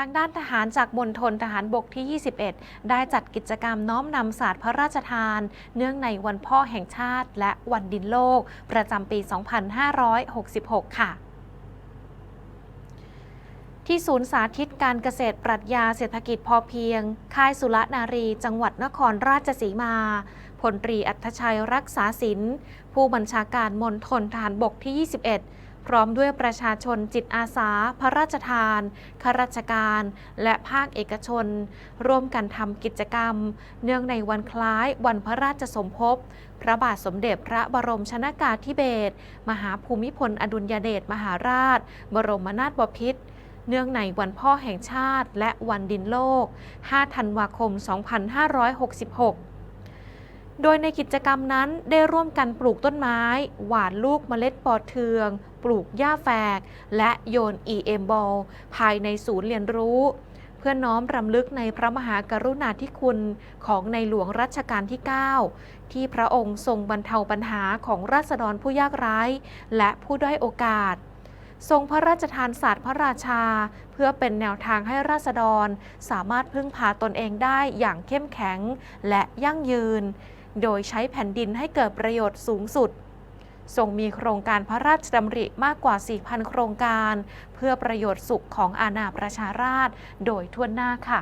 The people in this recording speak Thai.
ทางด้านทหารจากมณฑลทหารบกที่ 21 ได้จัดกิจกรรมน้อมนำศาสตร์พระราชทาน เนื่องในวันพ่อแห่งชาติ และวันดินโลก ประจำปี 2566 ค่ะที่ศูนย์สาธิตการเกษตรปรัชญาเศรษฐกิจพอเพียง ค่ายสุรนารี จังหวัดนครราชสีมา พลตรีอัธชัยรักษาศิลป์ผู้บัญชาการมณฑลทหารบกที่ 21 พร้อมด้วยประชาชนจิตอาสา พระราชทานข้าราชการ และภาคเอกชน ร่วมกันทำกิจกรรม เนื่องในวันคล้ายวันพระราชสมภพ พระบาทสมเด็จพระบรมชนากาธิเบศรมหาภูมิพลอดุลยเดชมหาราช บรมนาถบพิตรเนื่องในวันพ่อแห่งชาติ และวันดินโลก 5 ธันวาคม 2566 โดยในกิจกรรมนั้นได้ร่วมกันปลูกต้นไม้ หว่านลูกเมล็ดปอเทือง ปลูกหญ้าแฝก และโยน EM บอลภายในศูนย์เรียนรู้ เพื่อน้อมรำลึกในพระมหากรุณาธิคุณของในหลวงรัชกาลที่ 9 ที่พระองค์ทรงบรรเทาปัญหาของราษฎรผู้ยากไร้ และผู้ด้อยโอกาสทรงพระราชทานศาสตร์พระราชา เพื่อเป็นแนวทางให้ราษฎร สามารถพึ่งพาตนเองได้อย่างเข้มแข็งและยั่งยืน โดยใช้แผ่นดินให้เกิดประโยชน์สูงสุดทรงมีโครงการพระราชดำริมากกว่า 4,000 โครงการ เพื่อประโยชน์สุขของอาณาประชาราษฎรโดยทั่วหน้าค่ะ